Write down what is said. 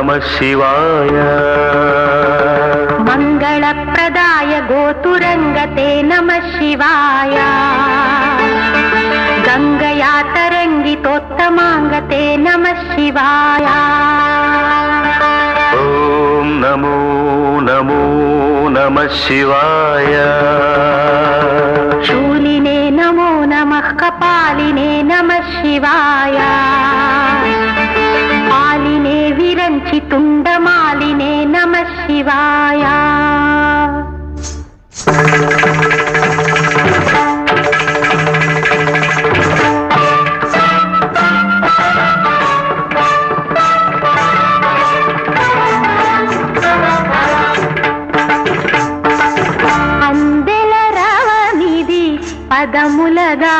నమ శివాయ మంగళప్రదాయ గోతురంగతే నమ శివాయ గంగయాతరంగితోత్తమాంగతే నమ శివాయ నమో నమో నమ శివాయ శూలినే నమో నమ కపాలినే నమ శివాయ రుచి తుండమాలినే నమ శివాయ అందెల రవ నిధి పదములగా